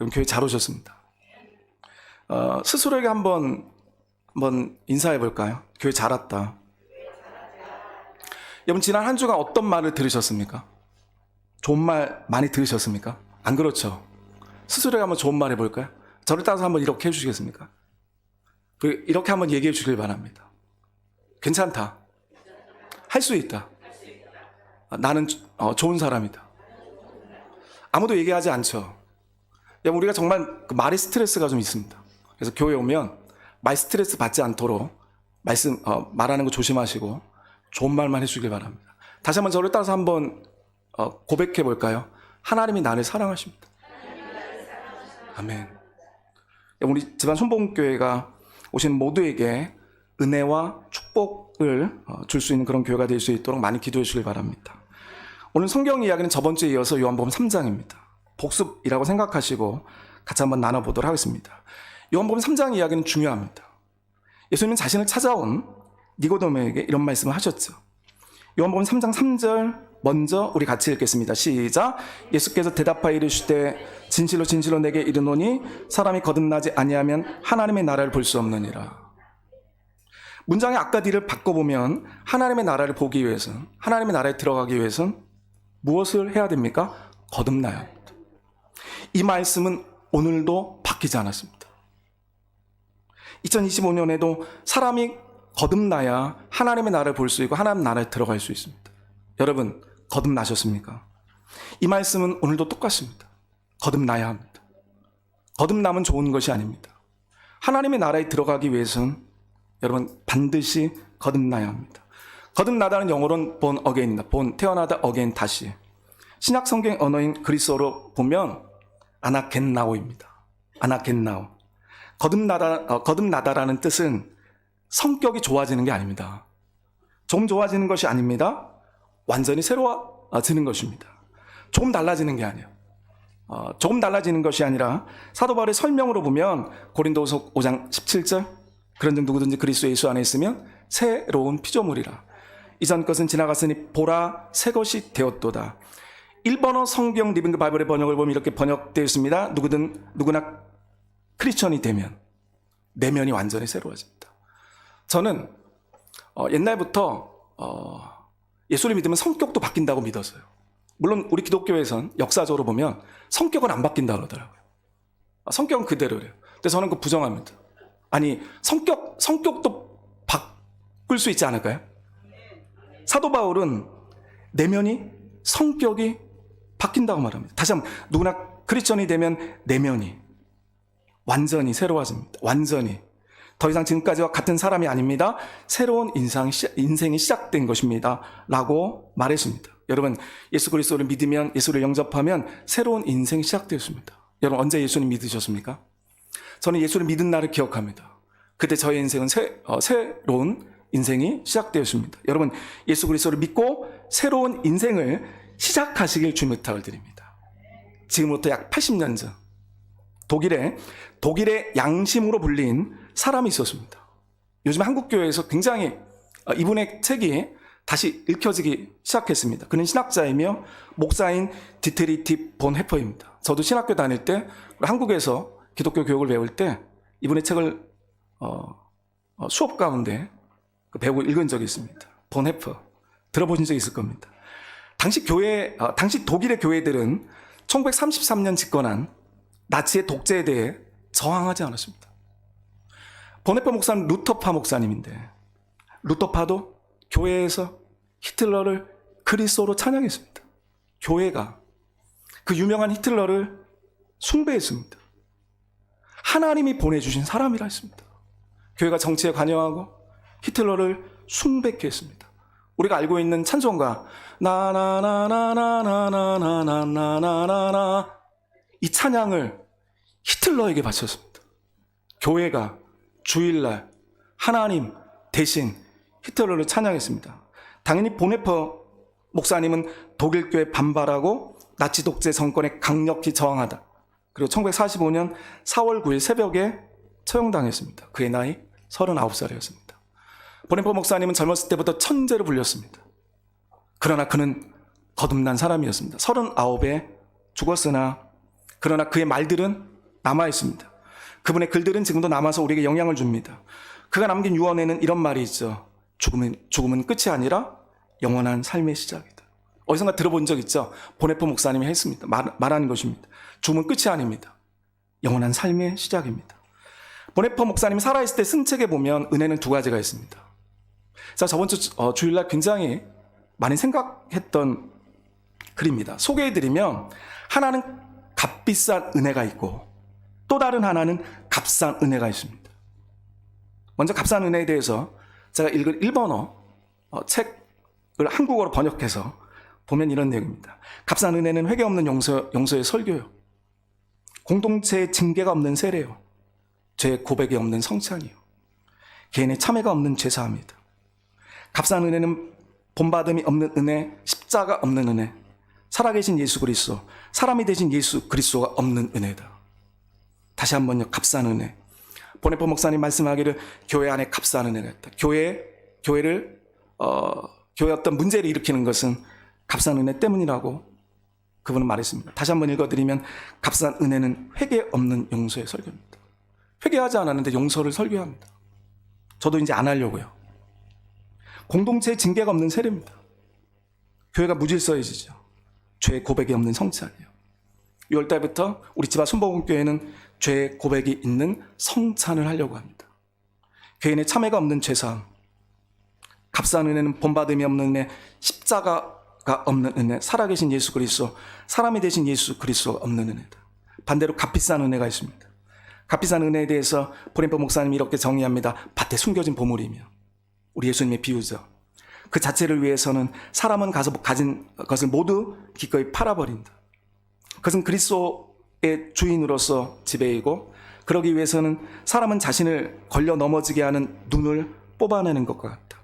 여러분 교회 잘 오셨습니다. 어, 스스로에게 한번 한번 인사해 볼까요? 교회 잘 왔다. 여러분 지난 한 주간 어떤 말을 들으셨습니까? 좋은 말 많이 들으셨습니까? 안 그렇죠? 스스로에게 한번 좋은 말 해볼까요? 저를 따라서 한번 이렇게 해주시겠습니까? 그 이렇게 한번 얘기해 주길 바랍니다. 괜찮다. 할 수 있다. 아, 나는 어, 좋은 사람이다. 아무도 얘기하지 않죠. 우리가 정말 그 말에 스트레스가 좀 있습니다. 그래서 교회 오면 말 스트레스 받지 않도록 말씀 어, 말하는 거 조심하시고 좋은 말만 해주길 바랍니다. 다시 한번 저를 따라서 한번 어, 고백해 볼까요? 하나님이 나를 사랑하십니다. 아멘. 우리 집안 손봉교회가 오신 모두에게 은혜와 축복을 어, 줄수 있는 그런 교회가 될 수 있도록 많이 기도해 주길 바랍니다. 오늘 성경 이야기는 저번 주에 이어서 요한복음 3장입니다. 복습이라고 생각하시고 같이 한번 나눠보도록 하겠습니다. 요한복음 3장 이야기는 중요합니다. 예수님은 자신을 찾아온 니고데모에게 이런 말씀을 하셨죠. 요한복음 3장 3절 먼저 우리 같이 읽겠습니다. 시작. 예수께서 대답하여 이르시되 진실로 진실로 내게 이르노니 사람이 거듭나지 아니하면 하나님의 나라를 볼 수 없느니라. 문장의 아까 뒤를 바꿔보면 하나님의 나라를 보기 위해서는 하나님의 나라에 들어가기 위해서는 무엇을 해야 됩니까? 합니다. 이 말씀은 오늘도 바뀌지 않았습니다. 2025년에도 사람이 거듭나야 하나님의 나라를 볼 수 있고 하나님 나라에 들어갈 수 있습니다. 여러분 거듭나셨습니까? 이 말씀은 오늘도 똑같습니다. 거듭나야 합니다. 거듭남은 좋은 것이 아닙니다. 하나님의 나라에 들어가기 위해서는 여러분 반드시 거듭나야 합니다. 거듭나다는 영어로는 본 어게인입니다. 본 태어나다 어게인 다시. 신약 성경 언어인 그리스어로 보면 아나겐나오입니다. 아나겐나오. 거듭나다 어, 거듭나다라는 뜻은 성격이 좋아지는 게 아닙니다. 좀 좋아지는 것이 아닙니다. 완전히 새로워지는 것입니다. 조금 달라지는 게 아니에요. 어, 조금 달라지는 것이 아니라 사도 바울의 설명으로 보면 고린도서 5장 17절 그런 점 누구든지 그리스도 예수 안에 있으면 새로운 피조물이라 이전 것은 지나갔으니 보라 새 것이 되었도다. 일본어 성경 리빙 바이블의 번역을 보면 이렇게 번역되어 있습니다. 누구든 누구나 크리스천이 되면 내면이 완전히 새로워집니다. 저는 어, 옛날부터 어, 예수를 믿으면 성격도 바뀐다고 믿었어요. 물론 우리 기독교에선 역사적으로 보면 성격은 안 바뀐다 그러더라고요. 아, 성격은 그대로래요. 근데 저는 그 부정합니다. 아니 성격 성격도 바꿀 수 있지 않을까요? 사도 바울은 내면이 성격이 바뀐다고 말합니다. 다시 한번 누구나 크리스천이 되면 내면이 완전히 새로워집니다. 완전히 더 이상 지금까지와 같은 사람이 아닙니다. 새로운 인상, 인생이 시작된 것입니다. 라고 말했습니다. 여러분, 예수 그리스도를 믿으면, 예수를 영접하면 새로운 인생이 시작되었습니다. 여러분, 언제 예수님 믿으셨습니까? 저는 예수를 믿은 날을 기억합니다. 그때 저의 인생은 새, 어, 새로운 인생이 시작되었습니다. 여러분, 예수 그리스도를 믿고 새로운 인생을 시작하시길 주님 부탁을 드립니다. 지금부터 약 80년 전, 독일에, 독일의 양심으로 불린 사람이 있었습니다. 요즘 한국 교회에서 굉장히 어, 이분의 책이 다시 읽혀지기 시작했습니다. 그는 신학자이며 목사인 디트리티 본 해퍼입니다. 저도 신학교 다닐 때 한국에서 기독교 교육을 배울 때 이분의 책을 어, 어, 수업 가운데 그 배우고 읽은 적이 있습니다. 본 해퍼 들어보신 적 있을 겁니다. 당시 교회, 어, 당시 독일의 교회들은 1933년 집권한 나치의 독재에 대해 저항하지 않았습니다. 보네퍼 목사는 루터파 목사님인데 루터파도 교회에서 히틀러를 그리스도로 찬양했습니다. 교회가 그 유명한 히틀러를 숭배했습니다. 하나님이 보내주신 사람이라 했습니다. 교회가 정치에 관여하고 히틀러를 숭배케 했습니다. 우리가 알고 있는 찬송가 나나나나나나나나나나나나 이 찬양을 히틀러에게 바쳤습니다. 교회가 주일날 하나님 대신 히틀러를 찬양했습니다. 당연히 보네퍼 목사님은 독일교회 반발하고 나치 독재 정권에 강력히 저항하다. 그리고 1945년 4월 9일 새벽에 처형당했습니다. 그의 나이 39살이었습니다. 보네퍼 목사님은 젊었을 때부터 천재로 불렸습니다. 그러나 그는 거듭난 사람이었습니다. 39에 죽었으나 그러나 그의 말들은 남아 있습니다. 그분의 글들은 지금도 남아서 우리에게 영향을 줍니다. 그가 남긴 유언에는 이런 말이 있죠. 죽음은, 죽음은 끝이 아니라 영원한 삶의 시작이다. 어디선가 들어본 적 있죠? 보네포 목사님이 했습니다. 말, 말하는 것입니다. 죽음은 끝이 아닙니다. 영원한 삶의 시작입니다. 보네포 목사님이 살아있을 때 쓴 책에 보면 은혜는 두 가지가 있습니다. 자, 저번 주 어, 주일날 굉장히 많이 생각했던 글입니다. 소개해드리면 하나는 값비싼 은혜가 있고 또 다른 하나는 값싼 은혜가 있습니다. 먼저 값싼 은혜에 대해서 제가 읽은 일본어 어, 책을 한국어로 번역해서 보면 이런 내용입니다. 값싼 은혜는 회개 없는 용서, 용서의 설교요. 공동체의 징계가 없는 세례요. 죄 고백이 없는 성찬이요. 개인의 참회가 없는 제사함이다. 값싼 은혜는 본받음이 없는 은혜, 십자가 없는 은혜, 살아계신 예수 그리스도, 사람이 되신 예수 그리스도가 없는 은혜다. 다시 한번요, 값싼 은혜. 보네포 목사님 말씀하기를 교회 안에 값싼 은혜가 있다. 교회, 교회를, 어, 교회 어떤 문제를 일으키는 것은 값싼 은혜 때문이라고 그분은 말했습니다. 다시 한번 읽어드리면 값싼 은혜는 회개 없는 용서의 설교입니다. 회개하지 않았는데 용서를 설교합니다. 저도 이제 안 하려고요. 공동체의 징계가 없는 세례입니다. 교회가 무질서해지죠. 죄 고백이 없는 성찬이에요. 6월달부터 우리 집안 순복음교회는 죄 고백이 있는 성찬을 하려고 합니다. 개인의 참회가 없는 죄사함, 값싼 은혜는 본받음이 없는 은혜, 십자가가 없는 은혜, 살아계신 예수 그리스도, 사람이 되신 예수 그리스도가 없는 은혜다. 반대로 값비싼 은혜가 있습니다. 값비싼 은혜에 대해서 보림포 목사님이 이렇게 정의합니다. 밭에 숨겨진 보물이며 우리 예수님의 비유죠. 그 자체를 위해서는 사람은 가서 가진 것을 모두 기꺼이 팔아버린다. 그것은 그리스도의 주인으로서 지배이고 그러기 위해서는 사람은 자신을 걸려 넘어지게 하는 눈을 뽑아내는 것과 같다.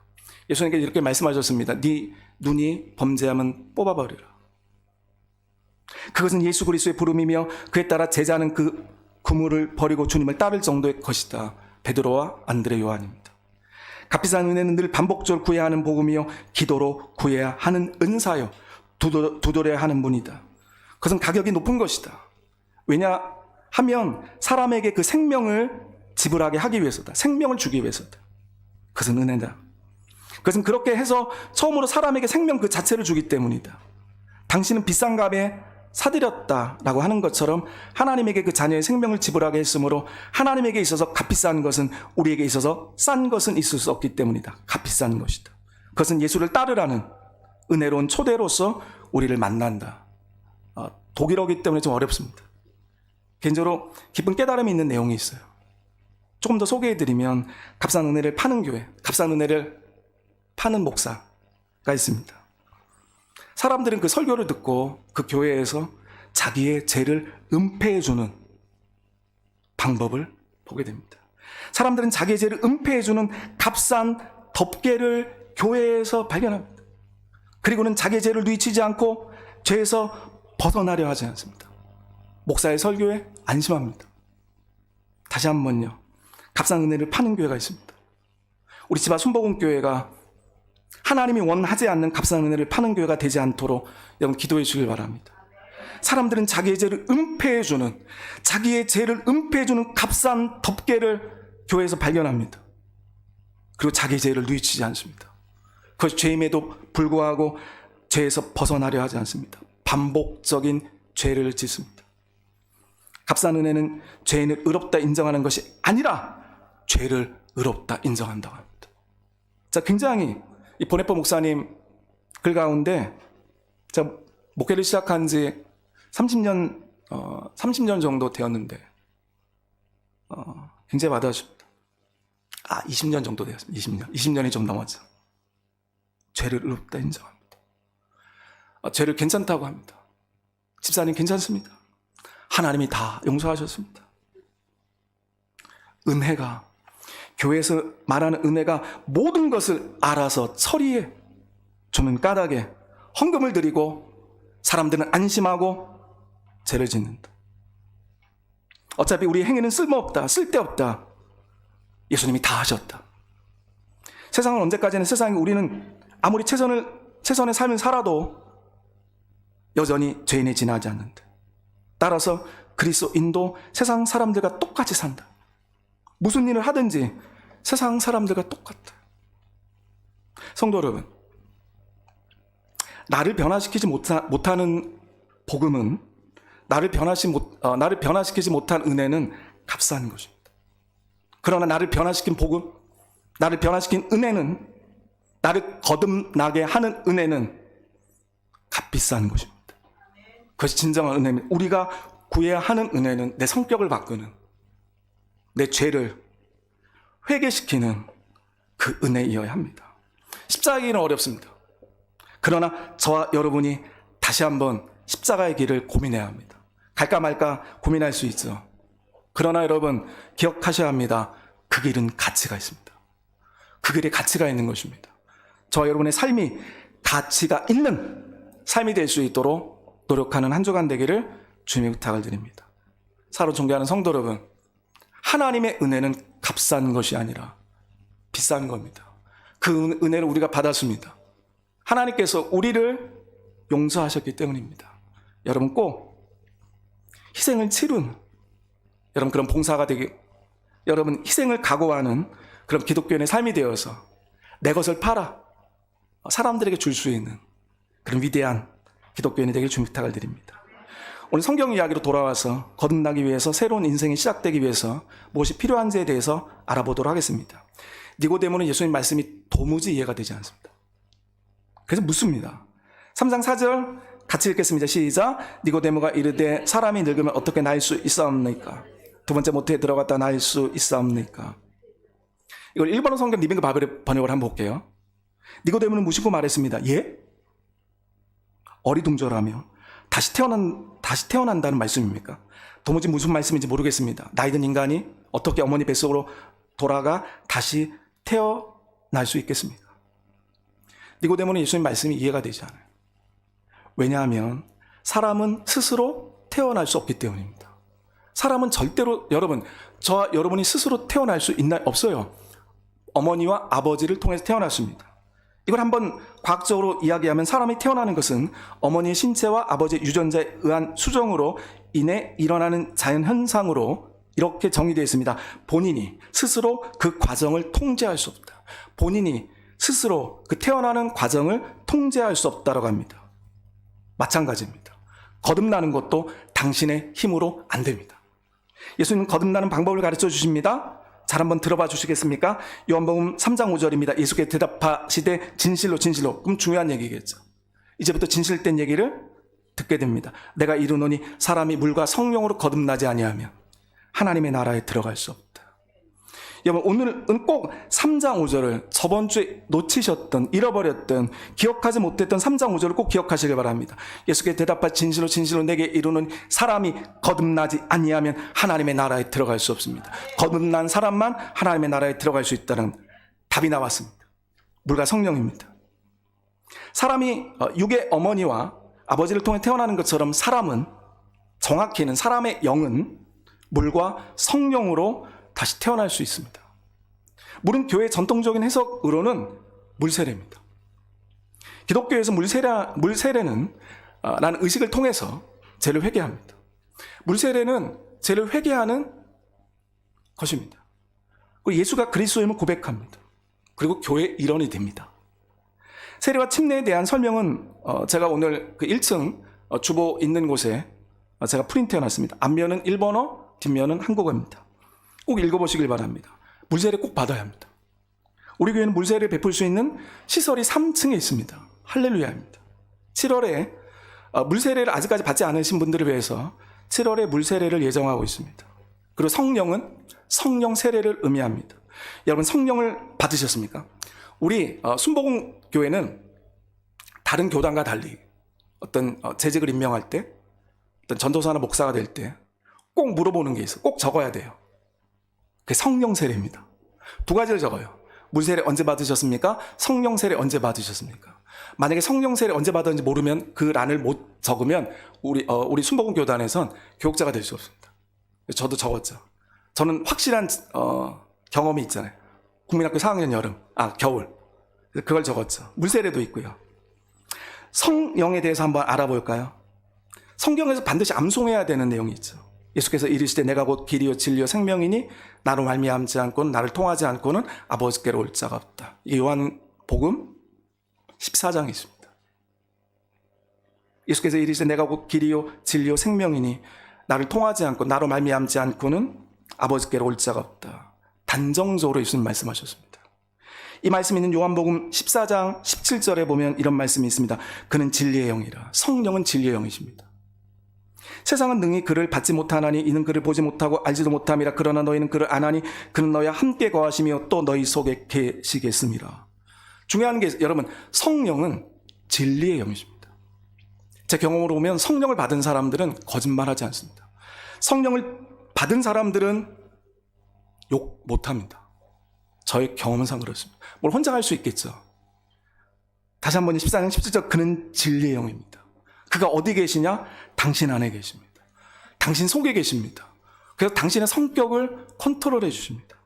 예수님께 이렇게 말씀하셨습니다. 네 눈이 범죄하면 뽑아버리라. 그것은 예수 그리스도의 부름이며 그에 따라 제자는 그 그물을 버리고 주님을 따를 정도의 것이다. 베드로와 안드레 요한입니다. 값비싼 은혜는 늘 반복적으로 구해야 하는 복음이요 기도로 구해야 하는 은사요 두도, 두드려야 하는 분이다. 그것은 가격이 높은 것이다. 왜냐 하면 사람에게 그 생명을 지불하게 하기 위해서다. 생명을 주기 위해서다. 그것은 은혜다. 그것은 그렇게 해서 처음으로 사람에게 생명 그 자체를 주기 때문이다. 당신은 비싼 값에 사들였다라고 하는 것처럼 하나님에게 그 자녀의 생명을 지불하게 했으므로 하나님에게 있어서 값비싼 것은 우리에게 있어서 싼 것은 있을 수 없기 때문이다. 값비싼 것이다. 그것은 예수를 따르라는 은혜로운 초대로서 우리를 만난다. 어, 독일어기 때문에 좀 어렵습니다. 개인적으로 깊은 깨달음이 있는 내용이 있어요. 조금 더 소개해드리면 값싼 은혜를 파는 교회, 값싼 은혜를 파는 목사가 있습니다. 사람들은 그 설교를 듣고 그 교회에서 자기의 죄를 은폐해 주는 방법을 보게 됩니다. 사람들은 자기의 죄를 은폐해 주는 값싼 덮개를 교회에서 발견합니다. 그리고는 자기의 죄를 누이치지 않고 죄에서 벗어나려 하지 않습니다. 목사의 설교에 안심합니다. 다시 한 번요. 값싼 은혜를 파는 교회가 있습니다. 우리 집안 순복음 교회가 하나님이 원하지 않는 값싼 은혜를 파는 교회가 되지 않도록 여러분 기도해 주길 바랍니다. 사람들은 자기의 죄를 은폐해 주는, 자기의 죄를 은폐해 주는 값싼 덮개를 교회에서 발견합니다. 그리고 자기의 죄를 누이치지 않습니다. 그것이 죄임에도 불구하고 죄에서 벗어나려 하지 않습니다. 반복적인 죄를 짓습니다. 값싼 은혜는 죄인을 의롭다 인정하는 것이 아니라 죄를 의롭다 인정한다고 합니다. 자, 굉장히 이 보네포 목사님 글 가운데 제가 목회를 시작한 지 30년, 어, 30년 정도 되었는데, 어, 굉장히 와닿았습니다. 아, 20년 정도 되었습니다. 20년. 20년이 좀 넘었죠. 죄를 의롭다 인정합니다. 어, 죄를 괜찮다고 합니다. 집사님 괜찮습니다. 하나님이 다 용서하셨습니다. 은혜가 교회에서 말하는 은혜가 모든 것을 알아서 처리해 주는 까닭에 헌금을 드리고 사람들은 안심하고 죄를 짓는다. 어차피 우리 행위는 쓸모없다, 쓸데없다. 예수님이 다 하셨다. 세상은 언제까지는 세상에 우리는 아무리 최선을, 최선의 삶을 살아도 여전히 죄인에 지나지 않는다. 따라서 그리스도인도 세상 사람들과 똑같이 산다. 무슨 일을 하든지 세상 사람들과 똑같다. 성도 여러분, 나를 변화시키지 못하, 못하는 복음은 나를 변화시 못, 어, 나를 변화시키지 못한 은혜는 값싼 것입니다. 그러나 나를 변화시킨 복음, 나를 변화시킨 은혜는 나를 거듭나게 하는 은혜는 값비싼 것입니다. 그것이 진정한 은혜입니다. 우리가 구해야 하는 은혜는 내 성격을 바꾸는 내 죄를 회개시키는 그 은혜이어야 합니다. 십자가의 길은 어렵습니다. 그러나 저와 여러분이 다시 한번 십자가의 길을 고민해야 합니다. 갈까 말까 고민할 수 있죠. 그러나 여러분 기억하셔야 합니다. 그 길은 가치가 있습니다. 그 길에 가치가 있는 것입니다. 저와 여러분의 삶이 가치가 있는 삶이 될 수 있도록 노력하는 한 주간 되기를 주님의 부탁을 드립니다. 사로 존경하는 성도 여러분, 하나님의 은혜는 값싼 것이 아니라 비싼 겁니다. 그 은- 은혜를 우리가 받았습니다. 하나님께서 우리를 용서하셨기 때문입니다. 여러분 꼭 희생을 치른 여러분 그런 봉사가 되기 여러분 희생을 각오하는 그런 기독교인의 삶이 되어서 내 것을 팔아 사람들에게 줄 수 있는 그런 위대한 기독교인이 되길 주님 부탁을 드립니다. 오늘 성경 이야기로 돌아와서 거듭나기 위해서 새로운 인생이 시작되기 위해서 무엇이 필요한지에 대해서 알아보도록 하겠습니다. 니고데모는 예수님 말씀이 도무지 이해가 되지 않습니다. 그래서 묻습니다. 3장 4절 같이 읽겠습니다. 시작. 니고데모가 이르되 사람이 늙으면 어떻게 나일 수 있사옵니까? 두 번째 모태에 들어갔다 나일 수 있사옵니까? 이걸 일본어 성경 리빙크 바벨의 번역을 한번 볼게요. 니고데모는 무시고 말했습니다. 예? 어리둥절하며 다시 태어난 다시 태어난다는 말씀입니까? 도무지 무슨 말씀인지 모르겠습니다. 나이든 인간이 어떻게 어머니 뱃속으로 돌아가 다시 태어날 수 있겠습니까? 니고데모는 예수님 말씀이 이해가 되지 않아요. 왜냐하면 사람은 스스로 태어날 수 없기 때문입니다. 사람은 절대로 여러분 저와 여러분이 스스로 태어날 수 있나 없어요. 어머니와 아버지를 통해서 태어났습니다. 이걸 한번 과학적으로 이야기하면 사람이 태어나는 것은 어머니의 신체와 아버지의 유전자에 의한 수정으로 인해 일어나는 자연 현상으로 이렇게 정의되어 있습니다. 본인이 스스로 그 과정을 통제할 수 없다. 본인이 스스로 그 태어나는 과정을 통제할 수 없다라고 합니다. 마찬가지입니다. 거듭나는 것도 당신의 힘으로 안 됩니다. 예수님은 거듭나는 방법을 가르쳐 주십니다. 잘 한번 들어봐 주시겠습니까? 요한복음 3장 5절입니다. 예수께 대답하시되 진실로 진실로 그럼 중요한 얘기겠죠. 이제부터 진실된 얘기를 듣게 됩니다. 내가 이르노니 사람이 물과 성령으로 거듭나지 아니하면 하나님의 나라에 들어갈 수 없다. 여러분 오늘은 꼭 3장 5절을 저번 주에 놓치셨던 잃어버렸던 기억하지 못했던 3장 5절을 꼭 기억하시길 바랍니다. 예수께 대답하 진실로 진실로 내게 이르는 사람이 거듭나지 아니하면 하나님의 나라에 들어갈 수 없습니다. 거듭난 사람만 하나님의 나라에 들어갈 수 있다는 답이 나왔습니다. 물과 성령입니다. 사람이 어, 육의 어머니와 아버지를 통해 태어나는 것처럼 사람은 정확히는 사람의 영은 물과 성령으로 다시 태어날 수 있습니다. 물은 교회 전통적인 해석으로는 물세례입니다. 기독교에서 물세례, 물세례는 아, 라는 의식을 통해서 죄를 회개합니다. 물세례는 죄를 회개하는 것입니다. 예수가 그리스도임을 고백합니다. 그리고 교회 일원이 됩니다. 세례와 침례에 대한 설명은 어, 제가 오늘 그 1층 어, 주보 있는 곳에 어, 제가 프린트해 놨습니다. 앞면은 일본어, 뒷면은 한국어입니다. 꼭 읽어보시길 바랍니다. 물세례 꼭 받아야 합니다. 우리 교회는 물세례를 베풀 수 있는 시설이 3층에 있습니다. 할렐루야입니다. 7월에 어, 물세례를 아직까지 받지 않으신 분들을 위해서 7월에 물세례를 예정하고 있습니다. 그리고 성령은 성령 세례를 의미합니다. 여러분 성령을 받으셨습니까? 우리 어, 순복음 교회는 다른 교단과 달리 어떤 어, 재직을 임명할 때 어떤 전도사나 목사가 될 때 꼭 물어보는 게 있어. 꼭 적어야 돼요. 그게 성령 세례입니다. 두 가지를 적어요. 물 세례 언제 받으셨습니까? 성령 세례 언제 받으셨습니까? 만약에 성령 세례 언제 받았는지 모르면 그 란을 못 적으면 우리 어, 우리 순복음 교단에선 교육자가 될 수 없습니다. 저도 적었죠. 저는 확실한 어, 경험이 있잖아요. 국민학교 4학년 여름, 아 겨울. 그걸 적었죠. 물 세례도 있고요. 성령에 대해서 한번 알아볼까요? 성경에서 반드시 암송해야 되는 내용이 있죠. 예수께서 이르시되 내가 곧 길이요 진리요 생명이니 나로 말미암지 않고는 나를 통하지 않고는 아버지께로 올 자가 없다. 이게 요한 복음 14장에 있습니다. 예수께서 이르시되 내가 곧 길이요 진리요 생명이니 나를 통하지 않고 나로 말미암지 않고는 아버지께로 올 자가 없다. 단정적으로 예수님 말씀하셨습니다. 이 말씀이 있는 요한복음 14장 17절에 보면 이런 말씀이 있습니다. 그는 진리의 영이라. 성령은 진리의 영이십니다. 세상은 능히 그를 받지 못하나니 이는 그를 보지 못하고 알지도 못함이라 그러나 너희는 그를 아나니 그는 너희와 함께 거하시며 또 너희 속에 계시겠습니다. 중요한 게 여러분 성령은 진리의 영이십니다. 제 경험으로 보면 성령을 받은 사람들은 거짓말하지 않습니다. 성령을 받은 사람들은 욕 못합니다. 저의 경험상 그렇습니다. 뭘 혼자 할 수 있겠죠. 다시 한번 14장 17절 그는 진리의 영입니다. 그가 어디 계시냐? 당신 안에 계십니다. 당신 속에 계십니다. 그래서 당신의 성격을 컨트롤해 주십니다.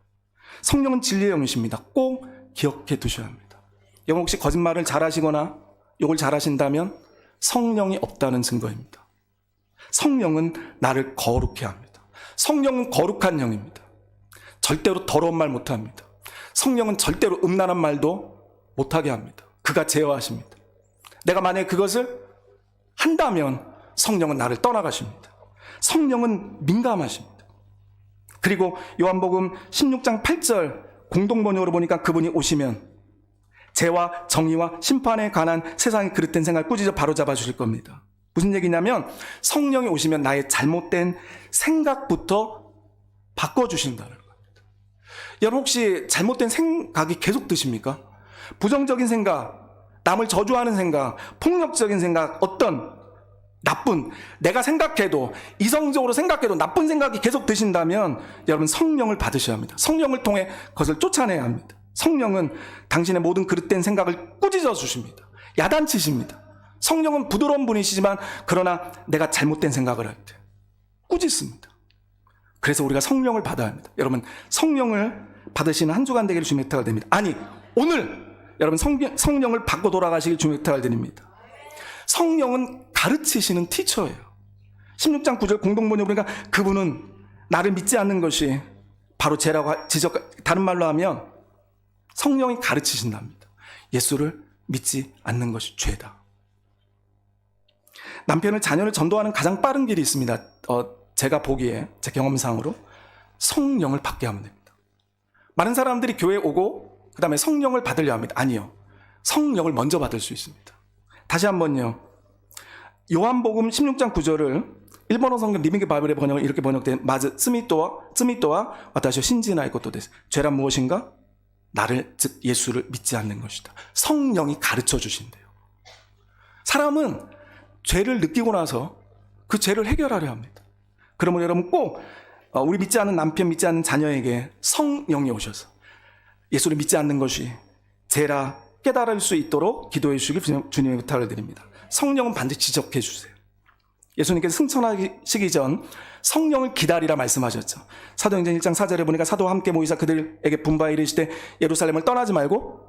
성령은 진리의 영이십니다. 꼭 기억해 두셔야 합니다. 여러분 혹시 거짓말을 잘하시거나 욕을 잘하신다면 성령이 없다는 증거입니다. 성령은 나를 거룩해 합니다. 성령은 거룩한 영입니다. 절대로 더러운 말 못합니다. 성령은 절대로 음란한 말도 못하게 합니다. 그가 제어하십니다. 내가 만약에 그것을 한다면 성령은 나를 떠나가십니다. 성령은 민감하십니다. 그리고 요한복음 16장 8절 공동번역으로 보니까 그분이 오시면 죄와 정의와 심판에 관한 세상의 그릇된 생각을 꾸짖어 바로잡아 주실 겁니다. 무슨 얘기냐면 성령이 오시면 나의 잘못된 생각부터 바꿔주신다는 겁니다. 여러분 혹시 잘못된 생각이 계속 드십니까? 부정적인 생각, 남을 저주하는 생각, 폭력적인 생각, 어떤 나쁜, 내가 생각해도, 이성적으로 생각해도 나쁜 생각이 계속 드신다면 여러분 성령을 받으셔야 합니다. 성령을 통해 그것을 쫓아내야 합니다. 성령은 당신의 모든 그릇된 생각을 꾸짖어 주십니다. 야단치십니다. 성령은 부드러운 분이시지만 그러나 내가 잘못된 생각을 할 때 꾸짖습니다. 그래서 우리가 성령을 받아야 합니다. 여러분 성령을 받으시는 한 주간 되기를 주님 부탁을 드립니다. 아니 오늘 여러분 성령, 성령을 받고 돌아가시길 주님 부탁을 드립니다. 성령은 가르치시는 티처예요. 16장 9절 공동번역 보니까 그분은 나를 믿지 않는 것이 바로 죄라고 지적 다른 말로 하면 성령이 가르치신답니다. 예수를 믿지 않는 것이 죄다. 남편을 자녀를 전도하는 가장 빠른 길이 있습니다. 어, 제가 보기에 제 경험상으로 성령을 받게 하면 됩니다. 많은 사람들이 교회 에 오고 그 다음에 성령을 받으려 합니다. 아니요. 성령을 먼저 받을 수 있습니다. 다시 한번요. 요한복음 16장 9절을 일본어 성경 리빙기 바이블의 번역은 이렇게 번역된 마즈 스미토와 스미토와 와타시오 신지나의 것도 됐어. 죄란 무엇인가? 나를 즉 예수를 믿지 않는 것이다. 성령이 가르쳐 주신대요. 사람은 죄를 느끼고 나서 그 죄를 해결하려 합니다. 그러면 여러분 꼭 어, 우리 믿지 않는 남편, 믿지 않는 자녀에게 성령이 오셔서 예수를 믿지 않는 것이 죄라 깨달을 수 있도록 기도해 주시길 주님의 부탁을 드립니다. 성령은 반드시 지적해 주세요. 예수님께서 승천하시기 전 성령을 기다리라 말씀하셨죠. 사도행전 1장 4절에 보니까 사도와 함께 모이사 그들에게 분바에 이르시되 예루살렘을 떠나지 말고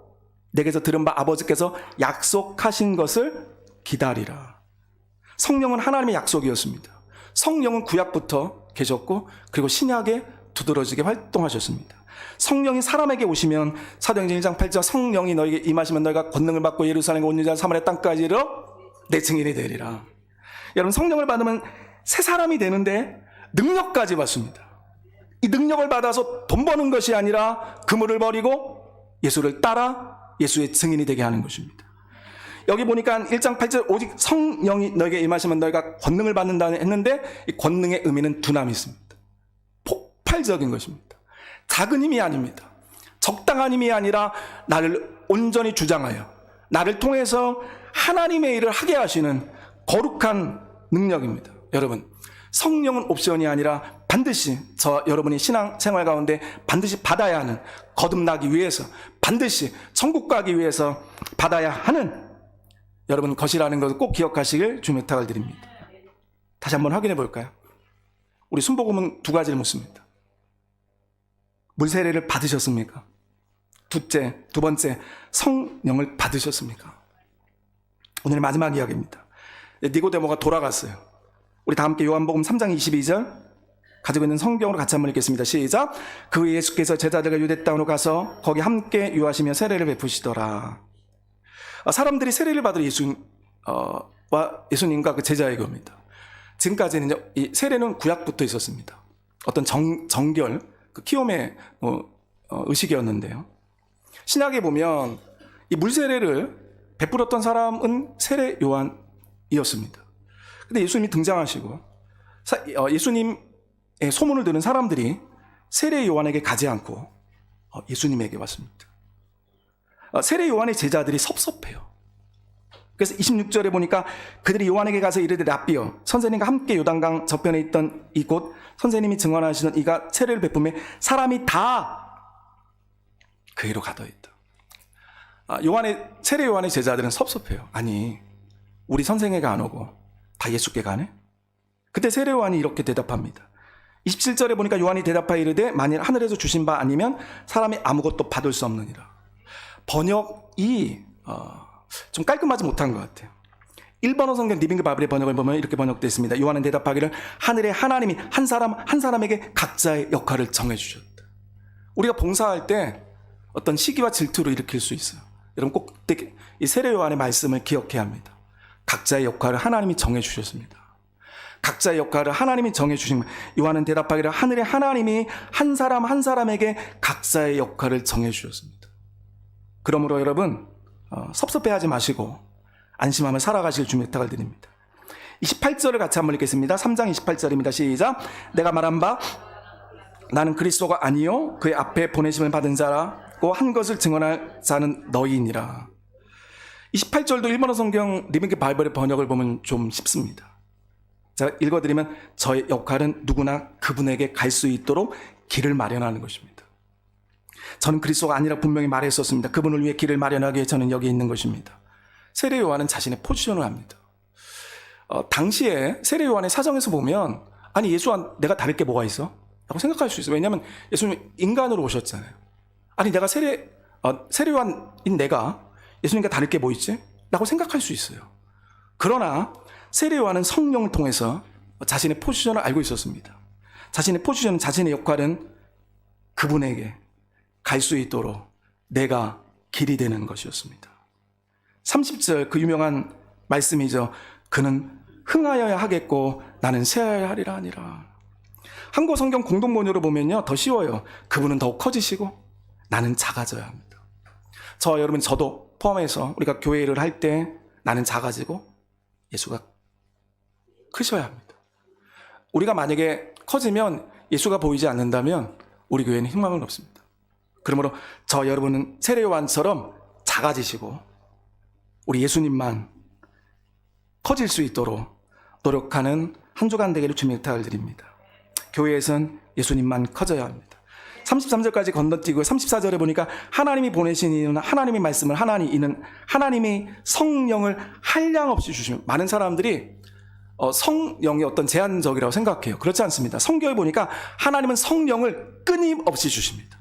내게서 들은 바 아버지께서 약속하신 것을 기다리라. 성령은 하나님의 약속이었습니다. 성령은 구약부터 계셨고 그리고 신약에 두드러지게 활동하셨습니다. 성령이 사람에게 오시면 사도행전 1장 8절 성령이 너에게 임하시면 너희가 권능을 받고 예루살렘과 온 유다 사마리아 땅까지 이르러 내 증인이 되리라. 여러분 성령을 받으면 새 사람이 되는데 능력까지 받습니다. 이 능력을 받아서 돈 버는 것이 아니라 그물을 버리고 예수를 따라 예수의 증인이 되게 하는 것입니다. 여기 보니까 1장 8절 오직 성령이 너에게 임하시면 너희가 권능을 받는다 했는데 이 권능의 의미는 두남이 있습니다. 폭발적인 것입니다. 작은 힘이 아닙니다. 적당한 힘이 아니라 나를 온전히 주장하여 나를 통해서 하나님의 일을 하게 하시는 거룩한 능력입니다. 여러분, 성령은 옵션이 아니라 반드시 저 여러분이 신앙 생활 가운데 반드시 받아야 하는 거듭나기 위해서 반드시 천국 가기 위해서 받아야 하는 여러분 것이라는 것을 꼭 기억하시길 주님 부탁을 드립니다. 다시 한번 확인해 볼까요? 우리 순복음은 두 가지를 묻습니다. 물세례를 받으셨습니까? 둘째, 두 번째, 성령을 받으셨습니까? 오늘 마지막 이야기입니다. 니고데모가 돌아갔어요. 우리 다 함께 요한복음 3장 22절 가지고 있는 성경으로 같이 한번 읽겠습니다. 시작. 그 예수께서 제자들과 유대 땅으로 가서 거기 함께 유하시며 세례를 베푸시더라. 아, 사람들이 세례를 받을 예수, 어, 와 예수님과 그 제자의 겁니다. 지금까지는 이 세례는 구약부터 있었습니다. 어떤 정, 정결, 그 키움의 뭐, 어, 의식이었는데요. 신약에 보면 이 물세례를 베풀었던 사람은 세례 요한이었습니다. 근데 예수님이 등장하시고 사- 어, 예수님의 소문을 듣는 사람들이 세례 요한에게 가지 않고 어, 예수님에게 왔습니다. 어, 세례 요한의 제자들이 섭섭해요. 그래서 26절에 보니까 그들이 요한에게 가서 이르되 랍비여 선생님과 함께 요단강 저편에 있던 이곳 선생님이 증언하시는 이가 세례를 베품에 사람이 다 그이로 가더 있다. 아, 요한의 세례 요한의 제자들은 섭섭해요. 아니 우리 선생에게 안 오고 다 예수께 가네? 그때 세례 요한이 이렇게 대답합니다. 27절에 보니까 요한이 대답하여 이르되 만일 하늘에서 주신 바 아니면 사람이 아무것도 받을 수 없느니라. 번역이 어, 좀 깔끔하지 못한 것 같아요. 1번어 성경 리빙그 바블의 번역을 보면 이렇게 번역되어 있습니다. 요한은 대답하기를 하늘의 하나님이 한 사람 한 사람에게 각자의 역할을 정해 주셨다. 우리가 봉사할 때 어떤 시기와 질투를 일으킬 수 있어요. 여러분 꼭 이 세례 요한의 말씀을 기억해야 합니다. 각자의 역할을 하나님이 정해 주셨습니다. 각자의 역할을 하나님이 정해 주신 요한은 대답하기를 하늘의 하나님이 한 사람 한 사람에게 각자의 역할을 정해 주셨습니다. 그러므로 여러분 어, 섭섭해하지 마시고 안심하며 살아가실 주님 부탁을 드립니다. 28절을 같이 한번 읽겠습니다. 3장 28절입니다. 시작. 내가 말한 바 나는 그리스도가 아니요 그의 앞에 보내심을 받은 자라고 한 것을 증언할 자는 너희니라. 28절도 일본어 성경 리빙크 바이블의 번역을 보면 좀 쉽습니다. 제가 읽어드리면 저의 역할은 누구나 그분에게 갈 수 있도록 길을 마련하는 것입니다. 저는 그리스도가 아니라 분명히 말했었습니다. 그분을 위해 길을 마련하기 위해 저는 여기 있는 것입니다. 세례 요한은 자신의 포지션을 합니다. 어, 당시에 세례 요한의 사정에서 보면 아니 예수와 내가 다를 게 뭐가 있어? 라고 생각할 수 있어요. 왜냐하면 예수님 인간으로 오셨잖아요. 아니 내가 세례 어, 세례 요한인 내가 예수님과 다를 게 뭐 있지? 라고 생각할 수 있어요. 그러나 세례 요한은 성령을 통해서 자신의 포지션을 알고 있었습니다. 자신의 포지션, 자신의 역할은 그분에게 갈 수 있도록 내가 길이 되는 것이었습니다. 30절 그 유명한 말씀이죠. 그는 흥하여야 하겠고 나는 쇠하여야 하리라 하니라. 한국 성경 공동 번역으로 보면요. 더 쉬워요. 그분은 더욱 커지시고 나는 작아져야 합니다. 저 여러분 저도 포함해서 우리가 교회 일을 할때 나는 작아지고 예수가 크셔야 합니다. 우리가 만약에 커지면 예수가 보이지 않는다면 우리 교회는 희망은 없습니다. 그러므로 저 여러분은 세례요한처럼 작아지시고 우리 예수님만 커질 수 있도록 노력하는 한 주간 되기를 주님 부탁을 드립니다. 교회에선 예수님만 커져야 합니다. 33절까지 건너뛰고 34절에 보니까 하나님이 보내신 이는 하나님의 말씀을 하나님 이는 하나님이 성령을 한량 없이 주시면 많은 사람들이 어, 성령이 어떤 제한적이라고 생각해요. 그렇지 않습니다. 성경에 보니까 하나님은 성령을 끊임없이 주십니다.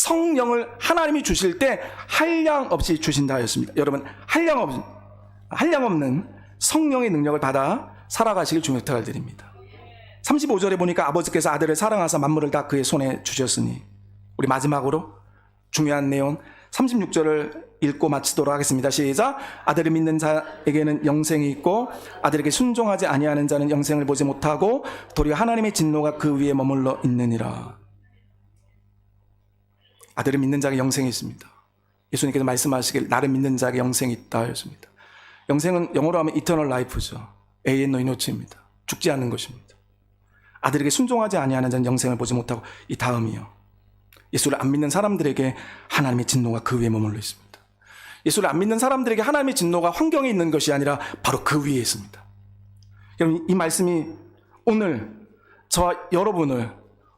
성령을 하나님이 주실 때 한량 없이 주신다 하였습니다. 여러분 한량 없 한량 없는 성령의 능력을 받아 살아가시길 주님 부탁을 드립니다. 35절에 보니까 아버지께서 아들을 사랑하사 만물을 다 그의 손에 주셨으니 우리 마지막으로 중요한 내용 36절을 읽고 마치도록 하겠습니다. 시작. 아들을 믿는 자에게는 영생이 있고 아들에게 순종하지 아니하는 자는 영생을 보지 못하고 도리어 하나님의 진노가 그 위에 머물러 있느니라. 아들을 믿는 자에게 영생이 있습니다. 예수님께서 말씀하시길 나를 믿는 자에게 영생이 있다 하였습니다. 영생은 영어로 하면 이터널 라이프죠. 에이엔 노이노치입니다. 죽지 않는 것입니다. 아들에게 순종하지 아니하는 자는 영생을 보지 못하고 이 다음이요. 예수를 안 믿는 사람들에게 하나님의 진노가 그 위에 머물러 있습니다. 예수를 안 믿는 사람들에게 하나님의 진노가 환경에 있는 것이 아니라 바로 그 위에 있습니다. 여러분 이 말씀이 오늘 저와 여러분을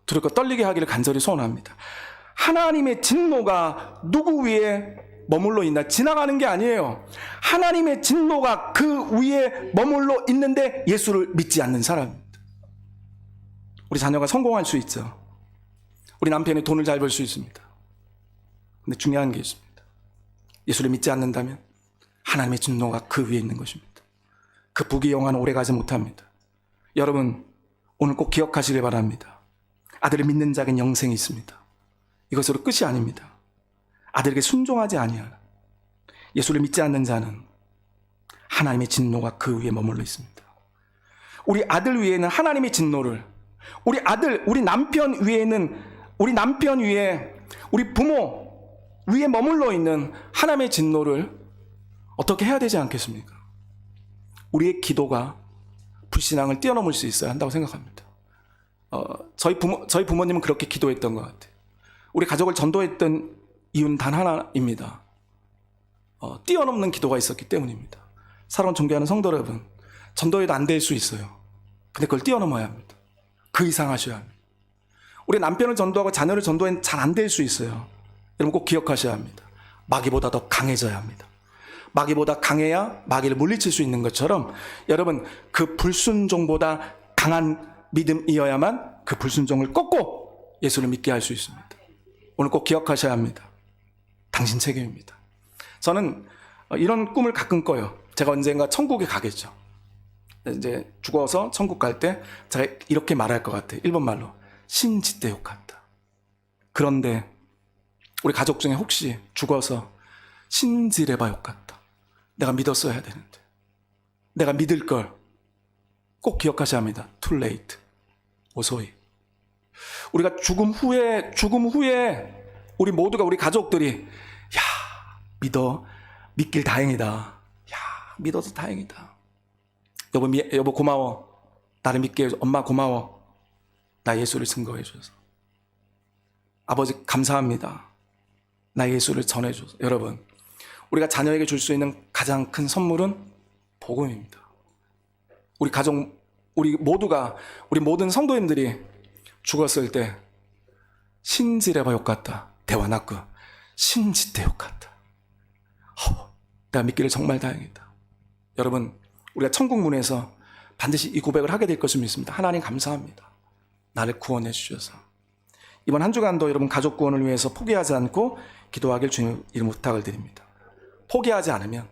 두렵고 떨리게 하기를 간절히 소원합니다. 하나님의 진노가 누구 위에 머물러 있나 지나가는 게 아니에요. 하나님의 진노가 그 위에 머물러 있는데 예수를 믿지 않는 사람입니다. 우리 자녀가 성공할 수 있죠. 우리 남편이 돈을 잘 벌 수 있습니다. 근데 중요한 게 있습니다. 예수를 믿지 않는다면 하나님의 진노가 그 위에 있는 것입니다. 그 부귀영화는 오래 가지 못합니다. 여러분 오늘 꼭 기억하시길 바랍니다. 아들을 믿는 자에겐 영생이 있습니다. 이것으로 끝이 아닙니다. 아들에게 순종하지 아니하는 예수를 믿지 않는 자는 하나님의 진노가 그 위에 머물러 있습니다. 우리 아들 위에는 하나님의 진노를 우리 아들, 우리 남편 위에는 우리 남편 위에 우리 부모 위에 머물러 있는 하나님의 진노를 어떻게 해야 되지 않겠습니까? 우리의 기도가 불신앙을 뛰어넘을 수 있어야 한다고 생각합니다. 어, 저희 부모, 저희 부모님은 그렇게 기도했던 것 같아요. 우리 가족을 전도했던 이유는 단 하나입니다. 어, 뛰어넘는 기도가 있었기 때문입니다. 사랑을 존경하는 성도 여러분, 전도해도 안 될 수 있어요. 근데 그걸 뛰어넘어야 합니다. 그 이상 하셔야 합니다. 우리 남편을 전도하고 자녀를 전도해는 잘 안 될 수 있어요. 여러분 꼭 기억하셔야 합니다. 마귀보다 더 강해져야 합니다. 마귀보다 강해야 마귀를 물리칠 수 있는 것처럼 여러분 그 불순종보다 강한 믿음이어야만 그 불순종을 꺾고 예수를 믿게 할 수 있습니다. 오늘 꼭 기억하셔야 합니다. 당신 책임입니다. 저는 이런 꿈을 가끔 꿔요. 제가 언젠가 천국에 가겠죠. 이제 죽어서 천국 갈 때 제가 이렇게 말할 것 같아요. 일본 말로 신지대욕 같다. 그런데 우리 가족 중에 혹시 죽어서 신지레바욕 같다. 내가 믿었어야 되는데. 내가 믿을 걸 꼭 기억하셔야 합니다. late. 오소이. 우리가 죽음 후에, 죽음 후에 우리 모두가 우리 가족들이 야, 믿어. 믿길 다행이다. 야, 믿어서 다행이다. 여보, 미, 여보 고마워. 나를 믿게 해줘. 엄마 고마워. 나 예수를 증거해 줘서. 아버지 감사합니다. 나 예수를 전해 줘서. 여러분, 우리가 자녀에게 줄 수 있는 가장 큰 선물은 복음입니다. 우리 가족, 우리 모두가, 우리 모든 성도님들이 죽었을 때 신지레바 욕 같다. 대화나크 신지대 욕 같다. 허, 내가 믿기를 정말 다행이다. 여러분, 우리가 천국 문에서 반드시 이 고백을 하게 될 것을 믿습니다. 하나님 감사합니다. 나를 구원해 주셔서. 이번 한 주간도 여러분 가족 구원을 위해서 포기하지 않고 기도하길 주님 이름 부탁을 드립니다. 포기하지 않으면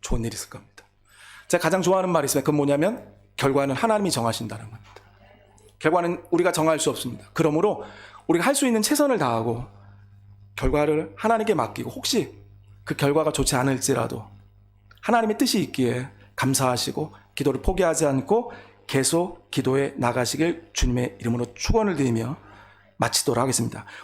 좋은 일이 있을 겁니다. 제가 가장 좋아하는 말이 있어요. 그건 뭐냐면 결과는 하나님이 정하신다는 겁니다. 결과는 우리가 정할 수 없습니다. 그러므로 우리가 할 수 있는 최선을 다하고 결과를 하나님께 맡기고 혹시 그 결과가 좋지 않을지라도 하나님의 뜻이 있기에 감사하시고 기도를 포기하지 않고 계속 기도에 나가시길 주님의 이름으로 축원을 드리며 마치도록 하겠습니다.